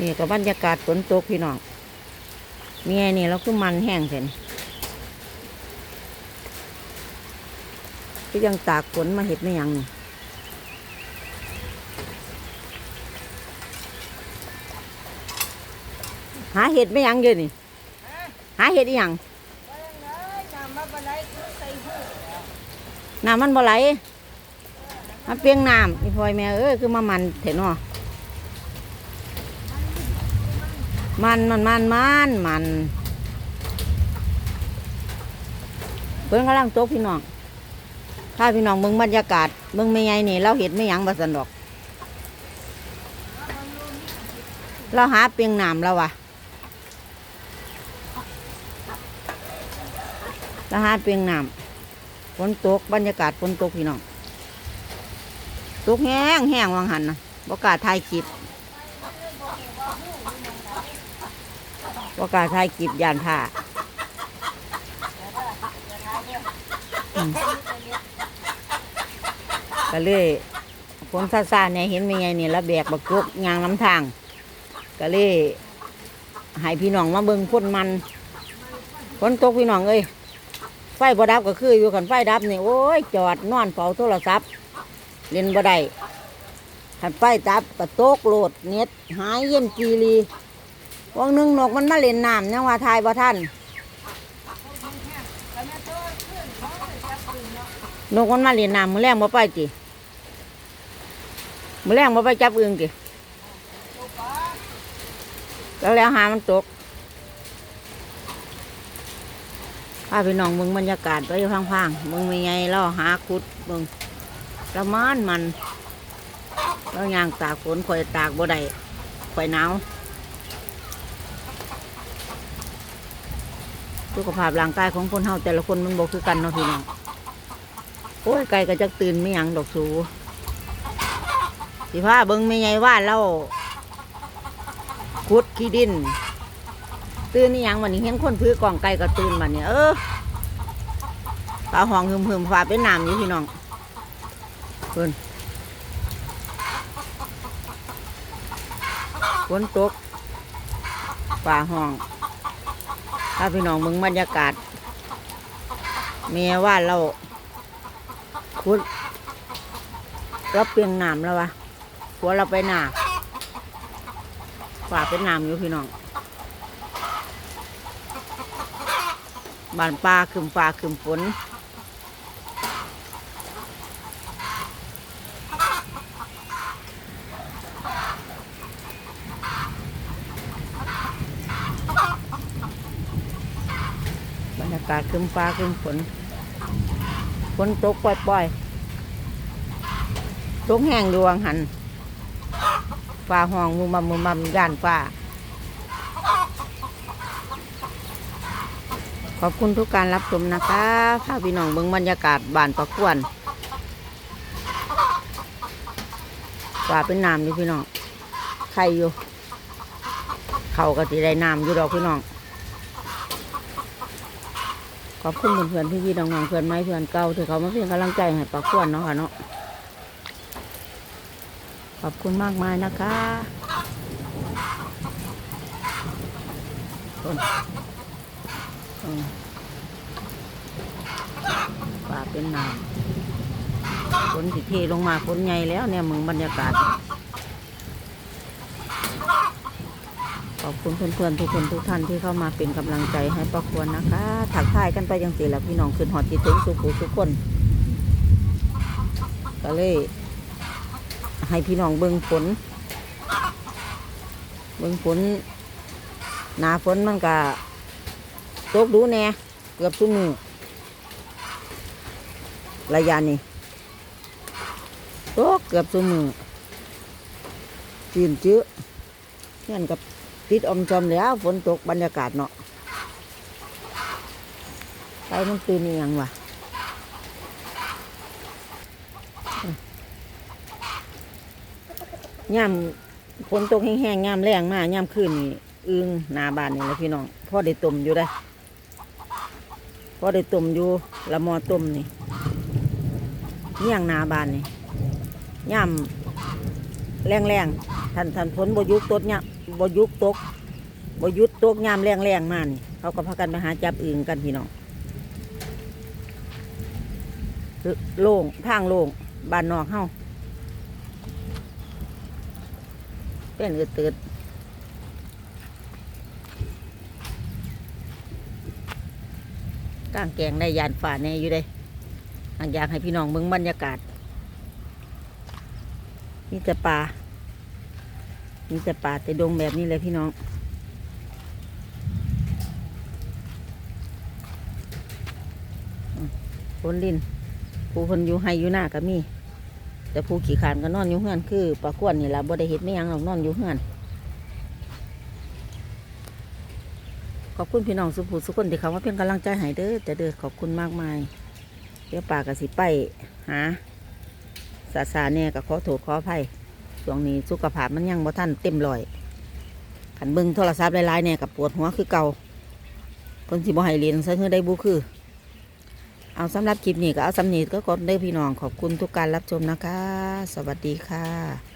นี่กับบรรยากาศฝนตกพี่น้องเมียนี่เราคือมันแห้งเห็นก็ยังตากฝนมาเห็ดไม่ยังนี่หาเห็ดไม่ยังเยอะนี่ หาเห็ดอีหยังน้ำมันบ่ไหลมันเปียงน้ำอีพลอยแม่เอ้ยคือมามันเถอะเนาะ มันมันมันมันมันเพิ่นกำลังตกพี่น้องถ้าพี่น้องเบิ่งบรรยากาศเบิ่งไม่ไงนี่ เราเห็นไม่หยังบ่สันดอก เราหาเปียงหน้ำแล้ววะเราหาเปียงหน้ำฝนตกบรรยากาศฝนตกพี่น้องตกแห้งแห้งวังหันนะบ่กล้าถ่ายคลิป ว่ากล้าถ่ายคลิปยานผ้าก็เลยฝนซาซาๆเนี่ยเห็นเป็นไงเนี่ยระแบกบักกกยางน้ำทาง ก็เลยให้พี่น้องมาเบิ่งพ่นมันฝนตกพี่น้องเอ้ยไฟบ่ดับก็คืออยู่กันไฟดับนี่โอ้ยจอดนอนเฝ้าโทรศัพท์เล่นบ่ได้ขันไฟดับก็ตกโหลดเน็ตหายเย็นกีรี วังหนึ่งนกมันมาเล่นน้ำยังว่าทายบ่ท่านนกมันมาเล่นน้ำมือแรงบ่ไปจิมือแรงบ่ไปจับอึงจิแล้วแล้วหามันตกพาพี่น้องเบิ่งบรรยากาศไปพังๆมึงมีไงเราหาคุดเบิ่งละมานมันแล้วยางตากฝนข่อยตากบ่ได้ข่อยหนาว สุขภาพร่างกายของคนเฮาแต่ละคนมันบอกคือกันเนาะพี่น้องโอ้ยไก่ก็จะตื่นไม่ยังดอกสูสิพาเบิ้งไม่ไงว่าเราขุดขี้ดิน ตื่นนี่ยังวันนี้เห็นคนพื้อกล่องไก่ก็ตื่นวันนี้เออฟ้าห้องหึมหึมฟ้าเป็นน้ำอยู่พี่น้องเพิ่นฝนตกฟ้าห้อง ถ้าพี่น้องมึงบรรยากาศเมียว่าเราคุดรับเปียงน้ำแล้ววะหัวเราไปหนาฝ่าเป็นน้ำอยู่พี่น้องบานปลาขึ้นฟ้าขึ้นฝนบรรยากาศขึ้นฟ้าขึ้นฝนฝนตกปล่อยๆตกแห้งดวงหันฟ้าห้องมุมมัมมุมมัมย่านฟ้า ขอบคุณทุกการรับชมนะคะพาพี่น้องเบิ่งบรรยากาศบานประกวนว่าเป็นน้ำอยู่พี่น้องใครอยู่ เขาก็สิได้น้ำอยู่ดอกพี่น้อง ขอบคุณเพื่อนๆพี่ๆน้องๆเพื่อนไม้เพื่อนเก่าที่เขามาเป็นกำลังใจให้ประกวนเนาะค่ะเนาะขอบคุณมากมายนะคะต้นอืมป่าเป็นน้ำฝนสิเทลงมาฝนใหญ่แล้วเนี่ยมึงบรรยากาศ ขอบคุณเพื่อนๆทุกคนทุกท่านที่เข้ามาเป็นกำลังใจให้ประควรนะคะถักทายกันไปยังสิแล้วพี่น้องขึ้นหอดจิตถึงสุขุทุกคนก็เลยให้พี่น้องเบิ่งฝนเบิ่งฝนหนาฝนมันก็ตกดูแน่เกือบทุกมือระยะนี้ตกเกือบทุกมือจืนจื้อเงี้ยกับ ติดอมจอมแล้วฝนตกบรรยากาศเนาะไปมันตื่นยังวะย่ำฝนตกแห้งๆย่ำแรงมากย่ำขึ้นนี่อึงนาบานนี่แหละพี่น้องพ่อได้ต้มอยู่ได้พ่อได้ต้มอยู่ละมอต้มนี่เมี่ยงนาบานนี่ย่ำแรงแรงๆทันทันฝนบยุกตดเนี่ย บยุกตกบยุดตกยามแรงๆมานี่ เขาก็พากันไปหาจับอึ่งกันพี่น้องโล่งทางโล่งบ้านนอกเฮาเป็นอืดตืดกลางแกงได้ยานฝ่าแน่อยู่เด้อันยากให้พี่น้องเบิ่งบรรยากาศมีแต่ป่า มีแต่ป่าแต่ดงแบบนี้เลยพี่น้อง คนลินผู้คนอยู่ให้อยู่หน้าก็มี แต่ผู้ขี่ขานก็นอนอยู่เฮือนคือปลาขวนนี่แหละบ่ได้เห็ดไม่ยังหรอกนอนอยู่เฮือนขอบคุณพี่น้องสุภูสุคนที่เขามาเป็นกำลังใจให้เด้อแต่เด้อขอบคุณมากมายเดี๋ยวป่ากับสิไปหาสาสาเนี่ยก็ขอโทษขออภัย ช่วงนี้สุขภาพมันยังบ่ท่านเต็มร้อยขันเบิ้งโทรศัพท์หลายๆเนี่ยกับปวดหัวคือเก่าคนสิบ่ให้เรียนซะคือได้บุคือ เอาสำหรับคลิปนี้ก็เอาสำนีก็กดเด้อพี่น้องขอบคุณทุกการรับชมนะคะ สวัสดีค่ะ